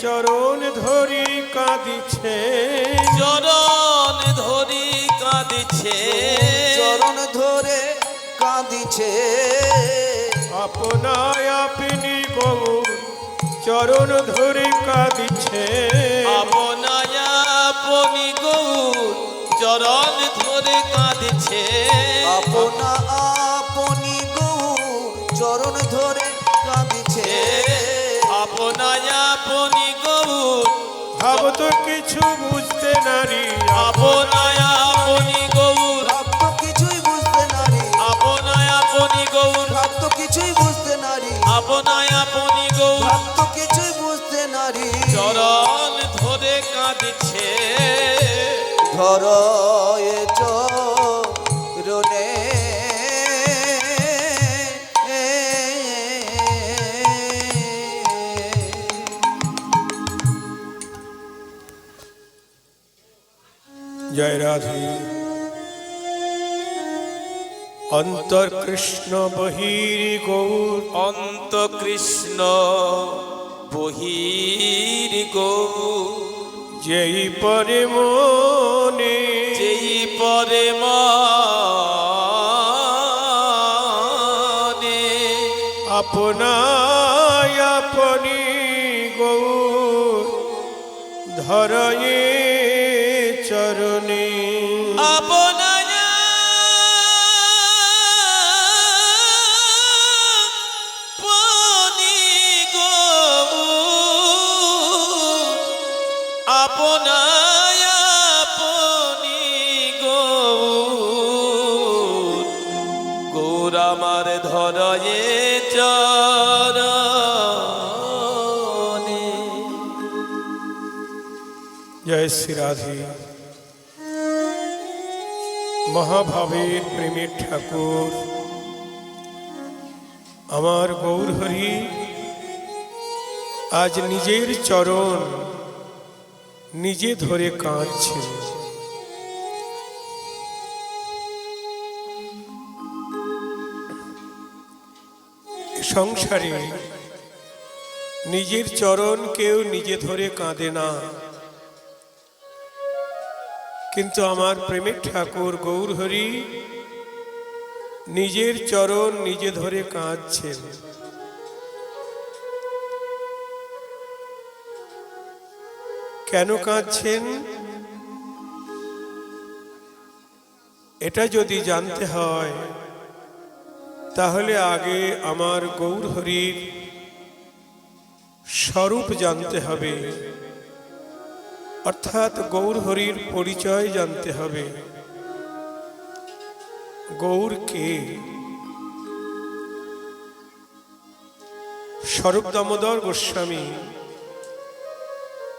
চরণে চরণ ধরি কাঁদিছে। চরণ ধরি কাঁদিছে। চরণ ধরে কাঁদিছে। আপনায় আপনি গৌর চরণ ধরি কাঁদিছে। আপনায় আপনি গৌর চরণ ধরে কাঁদিছে। আপনা আপনি গৌ চরণ ধরে আপনায় আপনি গৌর। ভাব তো কিছু বুঝতে নারী। আপনায় আপনি গৌর। ভাব তো কিছুই বুঝতে নারী। আপনায় আপনি গৌর। ভাব তো কিছুই বুঝতে নারী। আপনায় আপনি গৌর। ভাব তো কিছুই বুঝতে নারী। চরণ ধরে কাঁদিছে। ধর এ চরণে অন্তর কৃষ্ণ বহির গৌর। অন্ত কৃষ্ণ বহির গৌর। যেই পরে মনে যেই পরে মানে আপনায় আপনি গৌর। ধরয়ে রাধে। মহাভাবের প্রেমের ঠাকুর। আমার গৌর হরি আজ নিজের চরণ নিজে ধরে কাঁদছে। সংসারে নিজের চরণ কেউ নিজে ধরে কাঁদে না। কিন্তু আমার প্রেমের ঠাকুর গৌর হরি নিজের চরণ নিজে ধরে কাঁদছেন। কেন কাঁদছেন? এটা যদি জানতে হয়, তাহলে আগে আমার গৌর হরির স্বরূপ জানতে হবে। অর্থাৎ গৌর হরির পরিচয় জানতে হবে। গৌর কে? স্বরূপ দামোদর গোস্বামী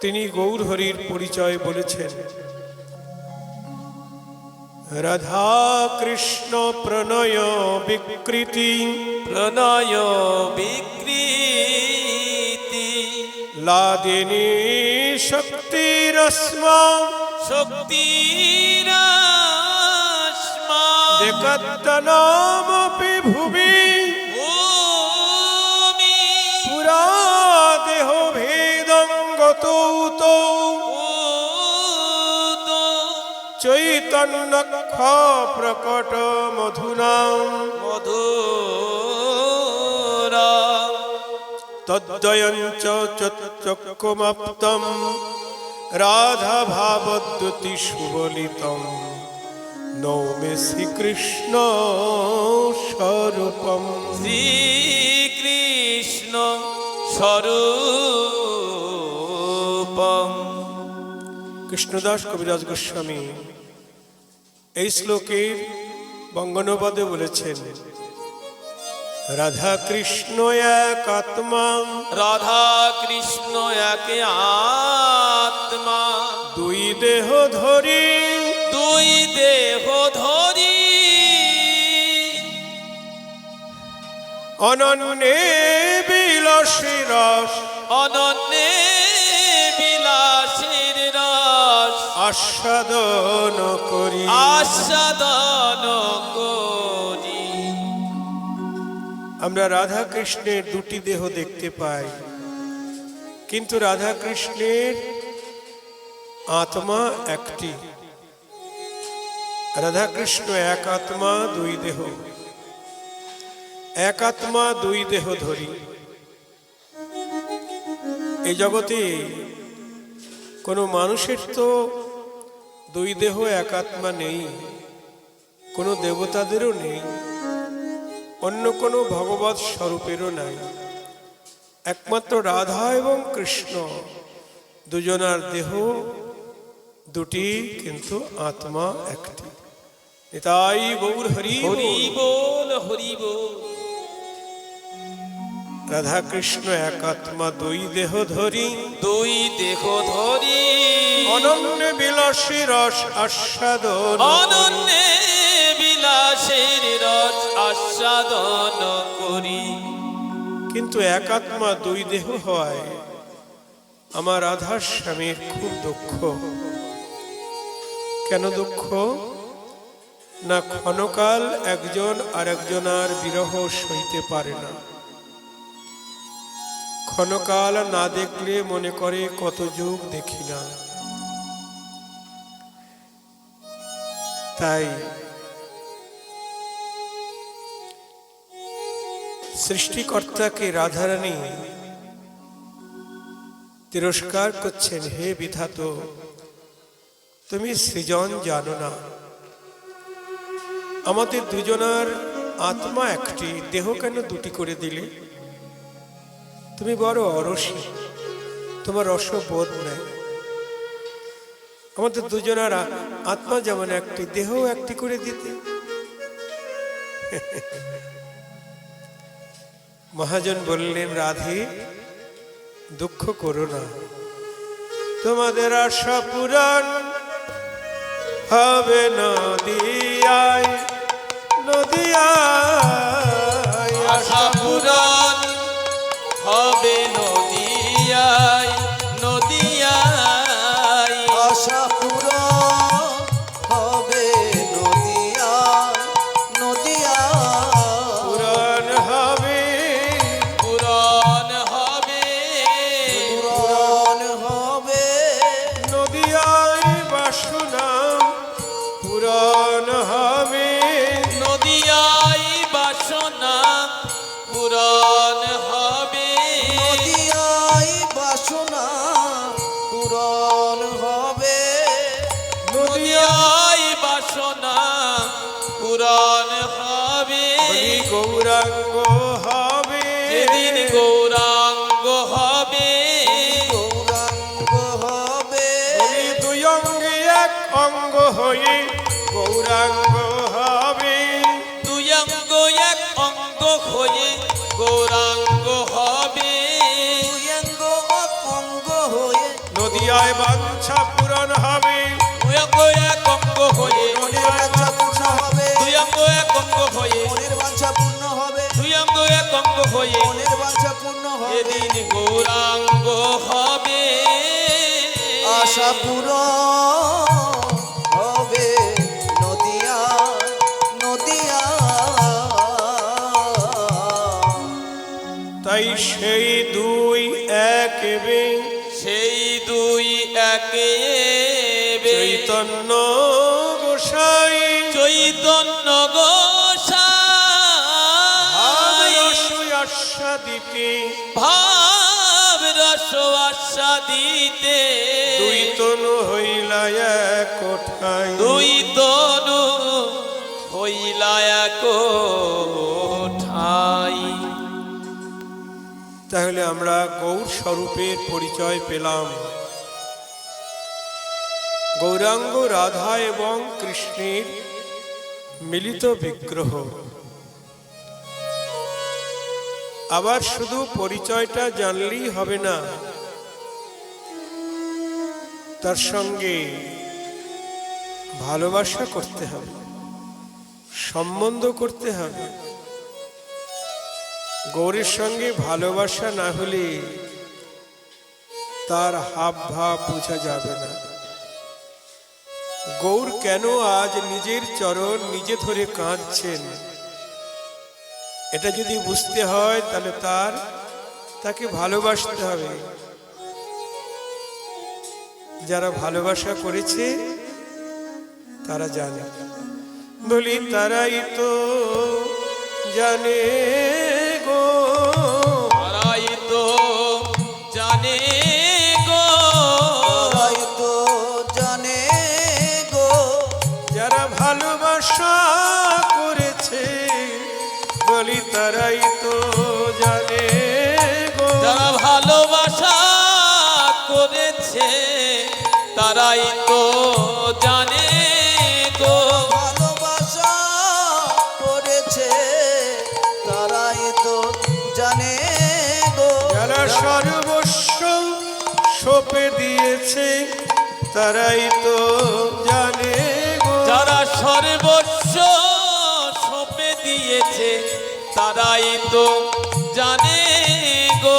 তিনি গৌর হরির পরিচয় বলেছেন। রাধা কৃষ্ণ প্রণয় বিকৃতি। প্রণয় বিকৃতি। লাদিনী শক্তিরস্মা শক্তিরাস্মা জগদ্দনামপি ভুবি ভূমি। পুরা দেহ ভেদং গতৌ তৌ উদো চৈতন্য প্রকট মধুনা মধুরা তদ্দয়ঞ্চ রাধা ভাবদ্যুতি সুবলিতম। নৌমে শ্রীকৃষ্ণ স্বরূপম। শ্রীকৃষ্ণ স্বরূপ কৃষ্ণদাস কবিরাজ গোস্বামী এই শ্লোকের বঙ্গনবাদে বলেছেন রাধা কৃষ্ণ এক আত্মা রাধা কৃষ্ণ একে আত্মা। দুই দেহ ধরি। দুই দেহ ধরি। অনন্যে বিলাসী রস। অনন্যে বিলাসের রস। আস্বাদন করি। আস্বাদন করি। আমরা রাধা কৃষ্ণের দুটি দেহ দেখতে পাই। কিন্তু রাধা কৃষ্ণের আত্মা একটি। রাধা কৃষ্ণ এক আত্মা, দুই দেহ। এক আত্মা, দুই দেহ ধরি। এই জগতে কোনো মানুষের তো দুই দেহ, এক আত্মা নেই। কোনো দেবতাদেরও নেই। অন্য কোনো ভগবত স্বরূপেরও নাই। একমাত্র রাধা এবং কৃষ্ণ দুজনার দেহ দুটি কিন্তু আত্মা একটি। তাই গৌর হরি হরি বল হরি বল। রাধা কৃষ্ণ এক আত্মা দুই দেহ ধরি। দুই দেহ ধরি। অনন্য বিলাসী রস আস্বাদন। অনন্যে বিলাসের রস আস্বাদন করি। কিন্তু একাত্মা দুই দেহ হয়, আমার রাধার স্বামীর খুব দুঃখ। কেন দুঃখ? না ক্ষণকাল একজন আর একজনার বিরহ সইতে পারে না। ক্ষণকাল না দেখলে মনে করে কত যুগ দেখি না। তাই সৃষ্টিকর্তাকে রাধারানী তিরস্কার করছেন, হে বিধাত, তুমি সৃজন জানো না। আমাদের দুজনার আত্মা একটি, দেহ কেন দুটি করে দিলে? তুমি বড় অরসী, তোমার রসবোধ নেয় আমাদের দুজনার আত্মা যেমন একটি দেহ একটি করে দিতে। মহাজন বললেন রাধে দুঃখ করো না। তোমাদের আশা পুরাণ হবে নদিয়ায় নদিয়ায় নদিয়ায় আস্বাদিতে ভাব রস আস্বাদিতে দুই তনু হইলা এক কোঠায় দুই তনু হইলা এক ঠাই তাহলে আমরা গৌর স্বরূপের পরিচয় পেলাম। গৌরাঙ্গ রাধা এবং কৃষ্ণের মিলিত বিগ্রহ। আবার শুধু পরিচয়টা জানলেই হবে না। তার সঙ্গে ভালোবাসা করতে হবে, সম্বন্ধ করতে হবে। গৌরের সঙ্গে ভালোবাসা না হলে তার হাব ভাব বোঝা যাবে না। গৌর কেন আজ নিজের চরণ নিজে ধরে কাঁদছেন? এটা যদি বুঝতে হয়, তাহলে তার, তাকে ভালোবাসতে হবে। যারা ভালোবাসা করেছে, তারা জানে। বলি, তারাই তো জানে। তারাই তো জানে গো। যারা সর্বস্ব সপে দিয়েছে তারাই তো জানে গো।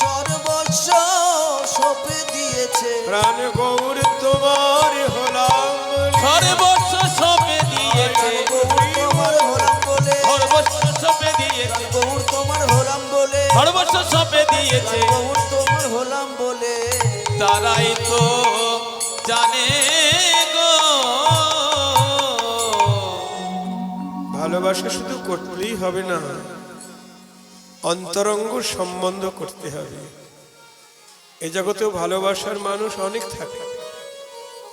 সর্বস্ব সঁপে দিয়েছে প্রাণ গৌর তোমার হলাম বলি। সর্বস্ব সঁপে দিয়েছে। গৌর তোমার হলাম বলে। সর্বস্ব সঁপে দিয়েছে। গৌর তোমার হলাম বলে। সর্বস্ব সঁপে দিয়েছে। গৌর তোমার হলাম বলে। তারাই তো জানে গো। ভালোবাসা শুধু করতেই হবে না, অন্তরঙ্গ সম্বন্ধ করতে হবে। এ জগতেও ভালোবাসার মানুষ অনেক থাকে,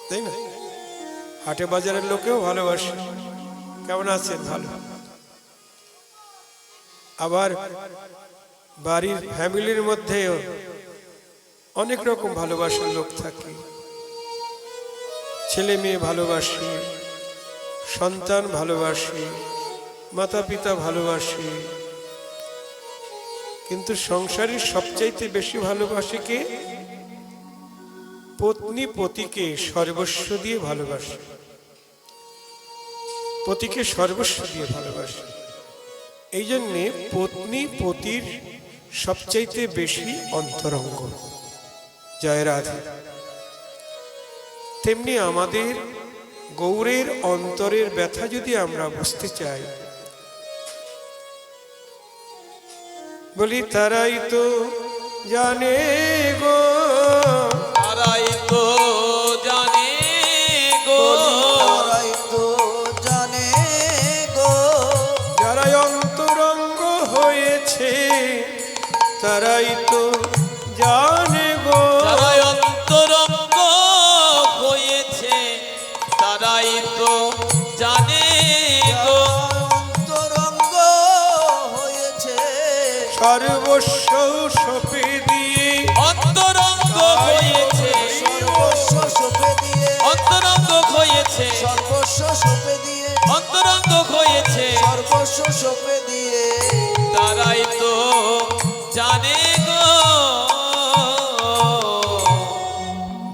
তাই না? হাটে বাজারের লোকেও ভালোবাসে। কেমন আছেন ভালো। আবার বাড়ির ফ্যামিলির মধ্যেও অনেক রকম ভালোবাসার লোক থাকে। ছেলে মেয়ে ভালোবাসে, সন্তান ভালোবাসে মাতা পিতা ভালোবাসে, কিন্তু সংসারের সবচাইতে বেশি ভালোবাসে কে? পত্নী পতিকে সর্বস্ব দিয়ে ভালোবাসে। পতিকে সর্বস্ব দিয়ে ভালোবাসে। এই জন্যে পত্নী পতির সবচাইতে বেশি অন্তরঙ্গ। জয় রাধে। তেমনি আমাদের গৌরের অন্তরের ব্যথা যদি আমরা বুঝতে চাই। বলি তারাই তো জানে গো সর্বস্ব সপে দিয়ে। অন্তরঙ্গ হয়েছে। সর্বস্ব সঁপে দিয়ে। অন্তরঙ্গ হয়েছে। সর্বস্ব সঁপে দিয়ে। অন্তরঙ্গ হয়েছে। সর্বস্ব সঁপে দিয়ে। তারাই তো জানে গো।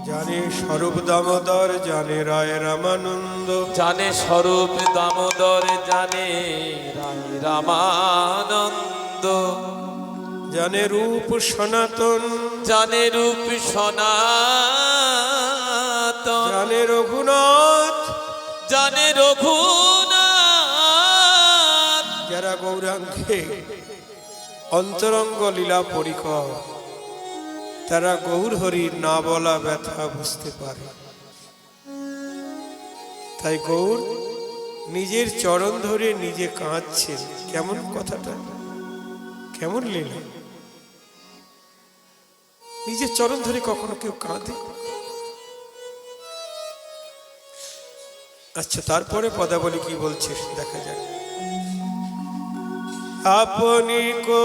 জানে স্বরূপ দামোদর জানে রায় রামানন্দ। জানে স্বরূপ দামোদর জানে রাই রামানন্দ। জানে রূপ সনাতন। জানে রূপ সনাতন। জানে রঘুনাথ। জানে রঘুনাথ। যারা গৌরাঙ্গে অন্তরঙ্গ লীলা পরিকর তারা গৌর হরির না বলা ব্যথা বুঝতে পারে। তাই গৌর নিজের চরণ ধরে নিজে কাঁদছেন। কেমন কথাটা? কেমন লীলা? নিজের চরণ ধরে কখনো কেউ কাঁদে? আচ্ছা তারপরে পদাবলী কি বলছে দেখা যাক। আপনি কো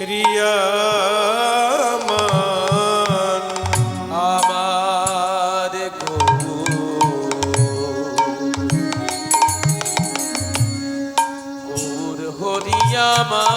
রিয়ামান mama.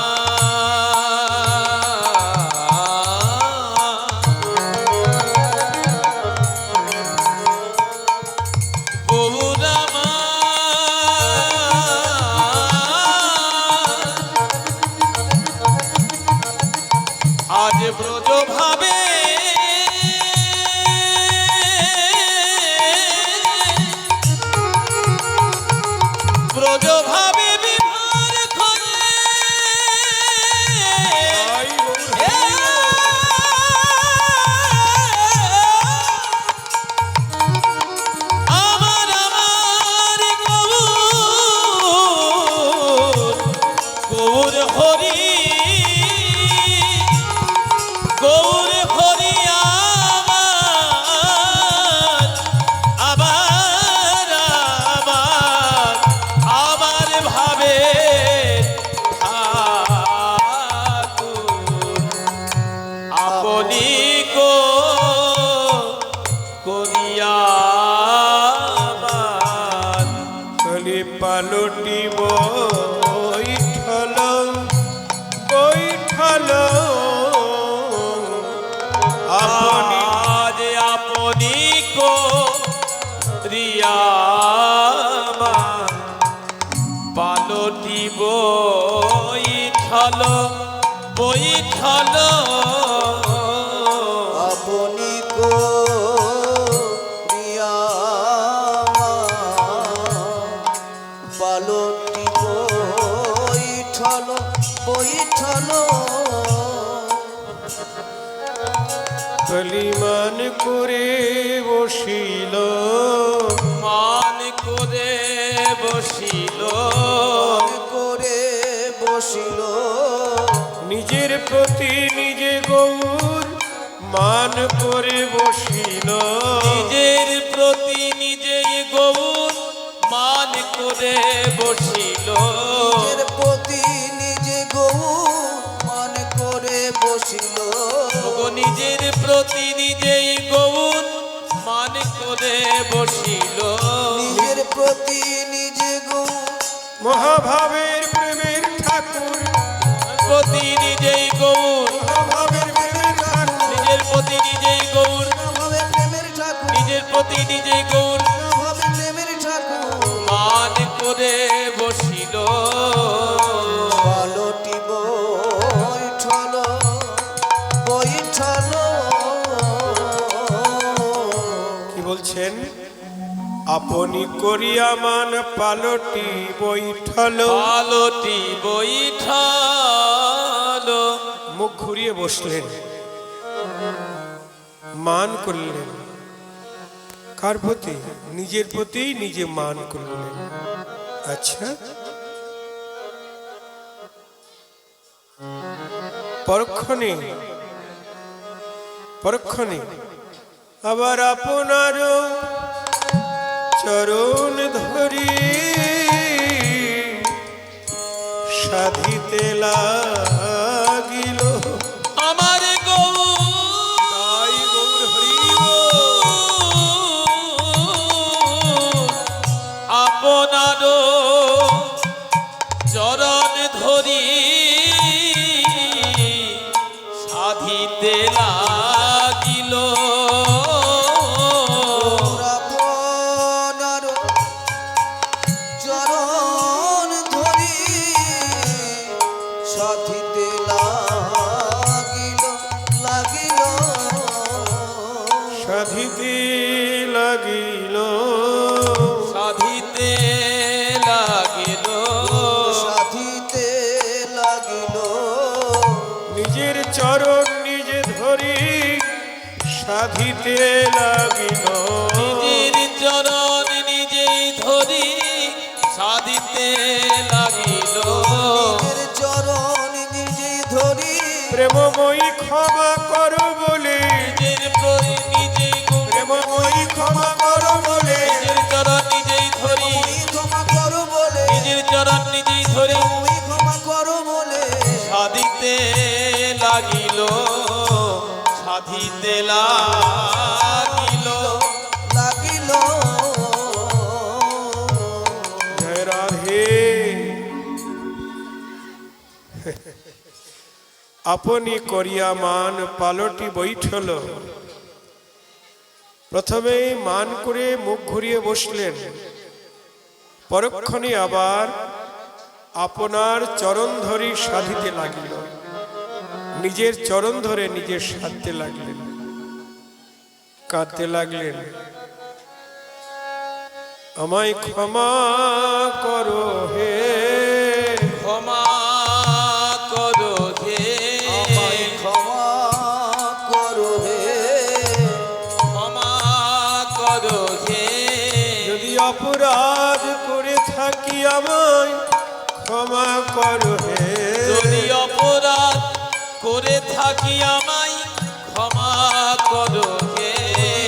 পালটি বইঠল বইঠল মান করে বসিল। নিজের প্রতি নিজেই গৌর মান করে বসিল। নিজের প্রতি নিজে গৌ মান করে বসিল। নিজের প্রতি নিজেই গৌর মান করে বসিল। নিজের প্রতি নিজে গৌ মহাভাবের প্রেমের ঠাকুর। প্রতি নিজেই গৌর প্রতি গৌর ভাবে প্রেমের ঠাকুর। মান করে বসিল। পালটি বলছেন? আপনি করিয়া মান পালটি বৈঠল আলোটি বৈঠাল মুখ ঘুরিয়ে বসলেন। মান করলেন। কার প্রতি? নিজের প্রতি নিজে মান করলেন। আচ্ছা। পরক্ষণে পরক্ষণে, আবার আপনার চরণ ধরি, সাধিতে লাগিল চরণ প্রেমময়ী ক্ষমা করো বলে। নিজের গো- প্রেমময়ী ক্ষমা করো বলে। নিজের চরণ নিজেই ধরি। ক্ষমা করো বলে। নিজের চরণ নিজেই ধরি। ক্ষমা করো বলে। সাধিতে লাগিল সাধিতে লাগিল আপনি করিয়া মান পালটি বৈঠল। প্রথমেই মান করে মুখ ঘুরিয়ে বসলেন। পরক্ষণে আবার আপনার চরণ ধরি সাধিতে লাগিল। নিজের চরণ ধরে নিজের সাধতে লাগলেন। কাঁদতে লাগলেন। আমায় ক্ষমা করো হে থাকি আমায় ক্ষমা করো হে।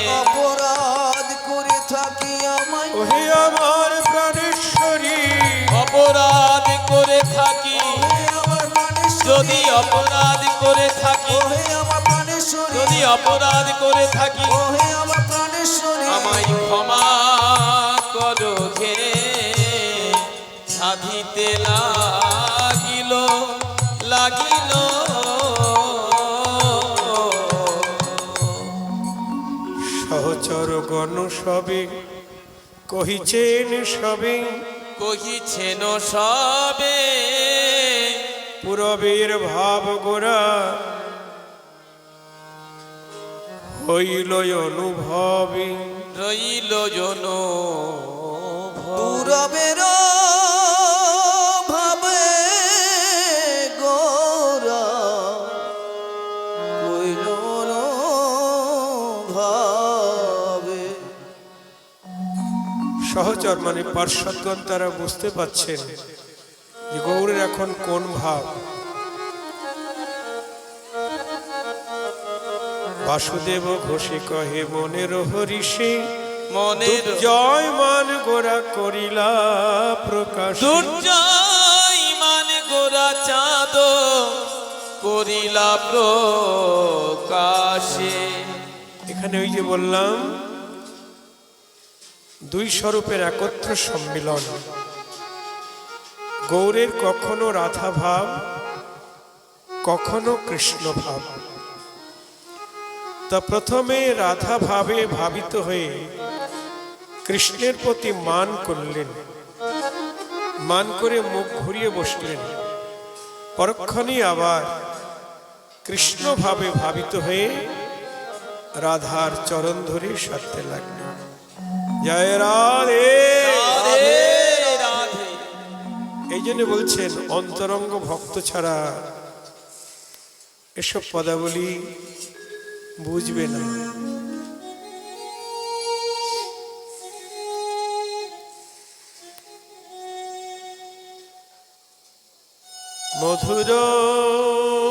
অপরাধ করে থাকি আমায়। ওহে আমার প্রাণেশ্বরী। অপরাধ করে থাকি। ওহে আমার প্রাণেশ্বরী। যদি অপরাধ করে থাকি। ওহে আমার প্রাণেশ্বরী। যদি অপরাধ করে থাকি। ওহে আমার প্রাণেশ্বরী। আমায় ক্ষমা করো হে। সাধিতে লাগিল গণ সবে কহিছেন সবে কহিছেন সবে। পুরবের ভাব গোরা হইল অনুভবে। রইল জন পূরবের সহচর মানে পার্শ্বদগণ তারা বুঝতে পাচ্ছেন যে গৌরের এখন কোন ভাব? বাসুদেব ঘোষে কহে মনের হরিষে মনের জয় মান গোরা করিলা প্রকাশ। দুর্জয় মানে গোরা চাঁদ করিলা প্রকাশে। এখানে ওই যে বললাম দুই স্বরূপের একত্র সম্মিলন। গৌরের কখনো রাধা ভাব কখনো কৃষ্ণ ভাব তা প্রথমে রাধা ভাবে ভাবিত হয়ে কৃষ্ণের প্রতি মান করলেন। মান করে মুখ ঘুরিয়ে বসলেন। পরক্ষণেই আবার কৃষ্ণ ভাবে ভাবিত হয়ে রাধার চরণ ধরে সারতে লাগলেন। জয় রাধে। এই জন্য বলছেন অন্তরঙ্গ ভক্ত ছাড়া এসব পদাবলী বুঝবে না। মধুর